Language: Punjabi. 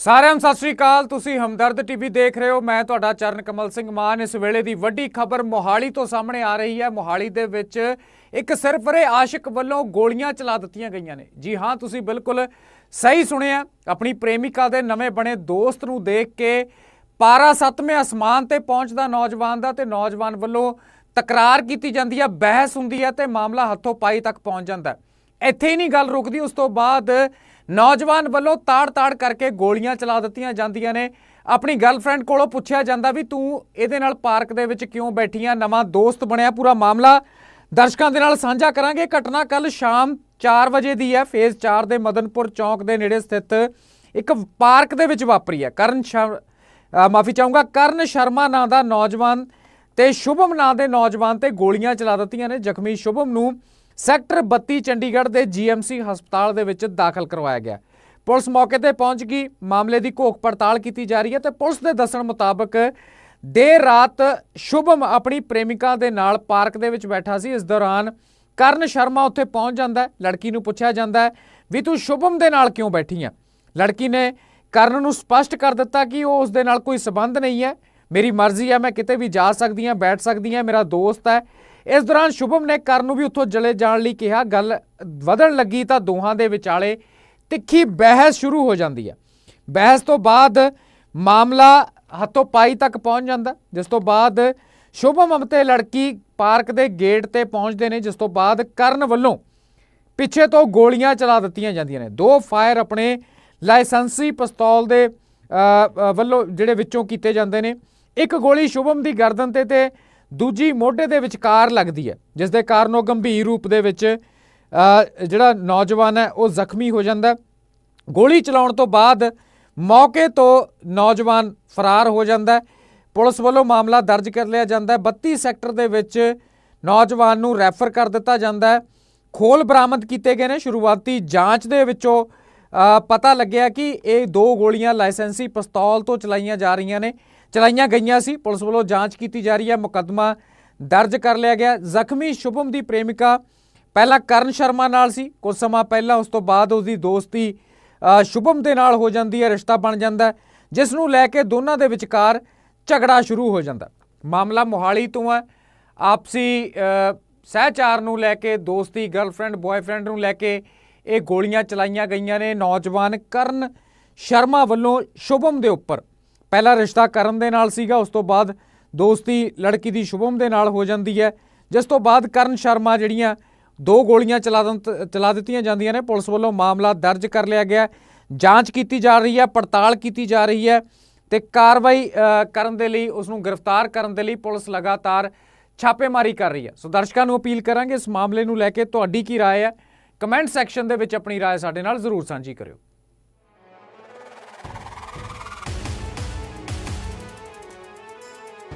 ਸਾਰਿਆਂ ਨੂੰ ਸਤਿ ਸ੍ਰੀ ਅਕਾਲ। ਤੁਸੀਂ ਹਮਦਰਦ ਟੀਵੀ ਦੇਖ ਰਹੇ ਹੋ। ਮੈਂ ਤੁਹਾਡਾ ਚਰਨ ਕਮਲ ਸਿੰਘ ਮਾਨ। ਇਸ ਵੇਲੇ ਦੀ ਵੱਡੀ ਖਬਰ ਮੋਹਾਲੀ ਤੋਂ ਸਾਹਮਣੇ ਆ ਰਹੀ ਹੈ। ਮੋਹਾਲੀ ਦੇ ਵਿੱਚ ਇੱਕ ਸਰਫਰੇ ਆਸ਼ਿਕ ਵੱਲੋਂ ਗੋਲੀਆਂ ਚਲਾ ਦਿੱਤੀਆਂ ਗਈਆਂ ਨੇ। ਜੀ ਹਾਂ, ਤੁਸੀਂ ਬਿਲਕੁਲ ਸਹੀ ਸੁਣਿਆ। ਆਪਣੀ ਪ੍ਰੇਮਿਕਾ ਦੇ ਨਵੇਂ ਬਣੇ ਦੋਸਤ ਨੂੰ ਦੇਖ ਕੇ ਪਾਰਾ ਸੱਤਵੇਂ ਅਸਮਾਨ ਤੇ ਪਹੁੰਚਦਾ ਨੌਜਵਾਨ ਦਾ ਤੇ ਨੌਜਵਾਨ ਵੱਲੋਂ ਤਕਰਾਰ ਕੀਤੀ ਜਾਂਦੀ ਹੈ, ਬਹਿਸ ਹੁੰਦੀ ਹੈ ਤੇ ਮਾਮਲਾ ਹੱਥੋਂ ਪਾਈ ਤੱਕ ਪਹੁੰਚ ਜਾਂਦਾ ਹੈ। ਇੱਥੇ ਹੀ ਨਹੀਂ ਗੱਲ ਰੁਕਦੀ, ਉਸ ਤੋਂ ਬਾਅਦ ਨੌਜਵਾਨ ਵੱਲੋਂ ਤਾੜ-ਤਾੜ ਕਰਕੇ ਗੋਲੀਆਂ ਚਲਾ ਦਿੱਤੀਆਂ ਜਾਂਦੀਆਂ ਨੇ। ਆਪਣੀ ਗਰਲਫ੍ਰੈਂਡ ਕੋਲੋਂ ਪੁੱਛਿਆ ਜਾਂਦਾ ਵੀ ਤੂੰ ਇਹਦੇ ਨਾਲ ਪਾਰਕ ਦੇ ਵਿੱਚ ਕਿਉਂ ਬੈਠੀ ਆ ਨਵਾਂ ਦੋਸਤ ਬਣਿਆ ਪੂਰਾ ਮਾਮਲਾ। ਦਰਸ਼ਕਾਂ ਦੇ ਨਾਲ ਸਾਂਝਾ ਕਰਾਂਗੇ। ਘਟਨਾ ਕੱਲ ਸ਼ਾਮ 4 ਵਜੇ ਦੀ ਹੈ। ਫੇਜ਼ 4 ਦੇ ਮਦਨਪੁਰ ਚੌਂਕ ਦੇ ਨੇੜੇ ਸਥਿਤ ਇੱਕ ਪਾਰਕ ਦੇ ਵਿੱਚ ਵਾਪਰੀ ਹੈ। ਕਰਨ ਮਾਫੀ ਚਾਹੂੰਗਾ, ਕਰਨ ਸ਼ਰਮਾ ਨਾਂ ਦਾ ਨੌਜਵਾਨ ਤੇ ਸ਼ੁਭਮ ਨਾਂ ਦੇ ਨੌਜਵਾਨ ਤੇ ਗੋਲੀਆਂ ਚਲਾ ਦਿੱਤੀਆਂ ਨੇ। ਜ਼ਖਮੀ ਸ਼ੁਭਮ ਨੂੰ ਸੈਕਟਰ 32 ਚੰਡੀਗੜ੍ਹ ਦੇ ਜੀਐਮਸੀ ਹਸਪਤਾਲ ਦੇ ਵਿੱਚ ਦਾਖਲ ਕਰਵਾਇਆ ਗਿਆ। ਪੁਲਿਸ ਮੌਕੇ ਤੇ ਪਹੁੰਚ ਗਈ। ਮਾਮਲੇ ਦੀ ਘੋਖ ਪੜਤਾਲ ਕੀਤੀ ਜਾ ਰਹੀ ਹੈ ਤੇ ਪੁਲਿਸ ਦੇ ਦੱਸਣ ਮੁਤਾਬਕ ਦੇਰ ਰਾਤ ਸ਼ੁਭਮ ਆਪਣੀ ਪ੍ਰੇਮਿਕਾ ਦੇ ਨਾਲ ਪਾਰਕ ਦੇ ਵਿੱਚ ਬੈਠਾ ਸੀ। ਇਸ ਦੌਰਾਨ ਕਰਨ ਸ਼ਰਮਾ ਉੱਥੇ ਪਹੁੰਚ ਜਾਂਦਾ ਹੈ। ਲੜਕੀ ਨੂੰ ਪੁੱਛਿਆ ਜਾਂਦਾ ਹੈ ਵੀ ਤੂੰ ਸ਼ੁਭਮ ਦੇ ਨਾਲ ਕਿਉਂ ਬੈਠੀ ਆ? ਲੜਕੀ ਨੇ ਕਰਨ ਨੂੰ ਸਪਸ਼ਟ ਕਰ ਦਿੱਤਾ ਕਿ ਉਹ ਉਸ ਦੇ ਨਾਲ ਕੋਈ ਸਬੰਧ ਨਹੀਂ ਹੈ। ਮੇਰੀ ਮਰਜ਼ੀ ਹੈ ਮੈਂ ਕਿਤੇ ਵੀ ਜਾ ਸਕਦੀ ਹਾਂ, ਬੈਠ ਸਕਦੀ ਹਾਂ, ਮੇਰਾ ਦੋਸਤ ਹੈ। ਇਸ ਦੌਰਾਨ ਸ਼ੁਭਮ ਨੇ ਕਰਨ ਨੂੰ ਵੀ ਉੱਥੋਂ ਜਲੇ ਜਾਣ ਲਈ ਕਿਹਾ। ਗੱਲ ਵਧਣ ਲੱਗੀ ਤਾਂ ਦੋਹਾਂ ਦੇ ਵਿਚਾਲੇ ਤਿੱਖੀ ਬਹਿਸ ਸ਼ੁਰੂ ਹੋ ਜਾਂਦੀ ਹੈ ਬਹਿਸ ਤੋਂ ਬਾਅਦ ਮਾਮਲਾ ਹੱਥੋਂ ਪਾਈ ਤੱਕ ਪਹੁੰਚ ਜਾਂਦਾ, ਜਿਸ ਤੋਂ ਬਾਅਦ ਸ਼ੁਭਮ ਅਤੇ ਲੜਕੀ ਪਾਰਕ ਦੇ ਗੇਟ ਤੇ ਪਹੁੰਚਦੇ ਨੇ, ਜਿਸ ਤੋਂ ਬਾਅਦ ਕਰਨ ਵੱਲੋਂ ਪਿੱਛੇ ਤੋਂ ਗੋਲੀਆਂ ਚਲਾ ਦਿੱਤੀਆਂ ਜਾਂਦੀਆਂ ਨੇ। ਦੋ ਫਾਇਰ ਆਪਣੇ ਲਾਇਸੈਂਸੀ ਪਿਸਤੌਲ ਦੇ ਵੱਲੋਂ ਜਿਹੜੇ ਵਿੱਚੋਂ ਕੀਤੇ ਜਾਂਦੇ ਨੇ। ਇੱਕ ਗੋਲੀ ਸ਼ੁਭਮ ਦੀ ਗਰਦਨ ਤੇ ਤੇ ਦੂਜੀ ਮੋਢੇ ਦੇ ਵਿਚਕਾਰ ਲੱਗਦੀ ਹੈ, ਜਿਸ ਦੇ ਕਾਰਨ ਉਹ ਗੰਭੀਰ ਰੂਪ ਦੇ ਵਿੱਚ ਜਿਹੜਾ ਨੌਜਵਾਨ ਹੈ, ਉਹ ਜ਼ਖਮੀ ਹੋ ਜਾਂਦਾ ਗੋਲੀ ਚਲਾਉਣ ਤੋਂ ਬਾਅਦ ਮੌਕੇ ਤੋਂ ਨੌਜਵਾਨ ਫਰਾਰ ਹੋ ਜਾਂਦਾ ਪੁਲਿਸ ਵੱਲੋਂ ਮਾਮਲਾ ਦਰਜ ਕਰ ਲਿਆ ਜਾਂਦਾ ਹੈ। 32 ਸੈਕਟਰ ਦੇ ਵਿੱਚ ਨੌਜਵਾਨ ਨੂੰ ਰੈਫਰ ਕਰ ਦਿੱਤਾ ਜਾਂਦਾ ਹੈ। ਖੋਲ ਬਰਾਮਦ ਕੀਤੇ ਗਏ ਨੇ। ਸ਼ੁਰੂਆਤੀ ਜਾਂਚ ਦੇ ਵਿੱਚੋਂ ਪਤਾ ਲੱਗਿਆ ਕਿ ਇਹ ਦੋ ਗੋਲੀਆਂ ਲਾਇਸੈਂਸੀ ਪਿਸਤੌਲ ਤੋਂ ਚਲਾਈਆਂ ਜਾ ਰਹੀਆਂ ਨੇ। ਚਲਾਈਆਂ ਗਈਆਂ ਸੀ। ਪੁਲਿਸ ਵੱਲੋਂ ਜਾਂਚ ਕੀਤੀ ਜਾ ਰਹੀ ਹੈ। ਮੁਕੱਦਮਾ ਦਰਜ ਕਰ ਲਿਆ ਗਿਆ। ਜ਼ਖਮੀ ਸ਼ੁਭਮ ਦੀ ਪ੍ਰੇਮਿਕਾ ਪਹਿਲਾਂ ਕਰਨ ਸ਼ਰਮਾ ਨਾਲ ਸੀ। ਕੁਝ ਸਮਾਂ ਪਹਿਲਾਂ ਉਸ ਤੋਂ ਬਾਅਦ ਉਸ ਦੀ ਦੋਸਤੀ ਸ਼ੁਭਮ ਦੇ ਨਾਲ ਹੋ ਜਾਂਦੀ ਹੈ। ਰਿਸ਼ਤਾ ਬਣ ਜਾਂਦਾ ਜਿਸ ਨੂੰ ਲੈ ਕੇ ਦੋਨਾਂ ਦੇ ਵਿਚਕਾਰ ਝਗੜਾ ਸ਼ੁਰੂ ਹੋ ਜਾਂਦਾ ਮਾਮਲਾ ਮੋਹਾਲੀ ਤੋਂ ਹੈ। ਆਪਸੀ ਸਹਿਚਾਰ ਨੂੰ ਲੈ ਕੇ, ਦੋਸਤੀ, ਗਰਲਫ੍ਰੈਂਡ ਬॉयਫ੍ਰੈਂਡ ਨੂੰ ਲੈ ਕੇ ਇਹ ਗੋਲੀਆਂ ਚਲਾਈਆਂ ਗਈਆਂ ਨੇ ਨੌਜਵਾਨ ਕਰਨ ਸ਼ਰਮਾ ਵੱਲੋਂ ਸ਼ੁਭਮ ਦੇ ਉੱਪਰ ਪਹਿਲਾ ਰਿਸ਼ਤਾ ਕਰਨ ਦੇ ਨਾਲ ਸੀਗਾ ਉਸ ਤੋਂ ਬਾਅਦ ਦੋਸਤੀ ਲੜਕੀ ਦੀ ਸ਼ੁਭਮ ਦੇ ਨਾਲ ਹੋ ਜਾਂਦੀ ਹੈ ਜਿਸ ਤੋਂ ਬਾਅਦ ਕਰਨ ਸ਼ਰਮਾ ਜਿਹੜੀਆਂ ਦੋ ਗੋਲੀਆਂ ਚਲਾ ਦੰਤ- ਚਲਾ ਦਿੱਤੀਆਂ ਜਾਂਦੀਆਂ ਨੇ ਪੁਲਿਸ ਵੱਲੋਂ ਮਾਮਲਾ ਦਰਜ ਕਰ ਲਿਆ ਗਿਆ ਹੈ। ਜਾਂਚ ਕੀਤੀ ਜਾ ਰਹੀ ਹੈ ਪੜਤਾਲ ਕੀਤੀ ਜਾ ਰਹੀ ਹੈ ਤੇ ਕਾਰਵਾਈ ਅ, ਕਰਨ ਦੇ ਲਈ ਉਸ ਨੂੰ ਗ੍ਰਿਫਤਾਰ ਕਰਨ ਦੇ ਲਈ ਪੁਲਿਸ ਲਗਾਤਾਰ ਛਾਪੇਮਾਰੀ ਕਰ ਰਹੀ ਹੈ ਸੋ ਦਰਸ਼ਕਾਂ ਨੂੰ ਅਪੀਲ ਕਰਾਂਗੇ ਇਸ ਮਾਮਲੇ ਨੂੰ ਲੈ ਕੇ ਤੁਹਾਡੀ ਕੀ رائے ਹੈ ਕਮੈਂਟ ਸੈਕਸ਼ਨ ਦੇ ਵਿੱਚ ਆਪਣੀ رائے ਸਾਡੇ ਨਾਲ ਜ਼ਰੂਰ ਸਾਂਝੀ ਕਰਿਓ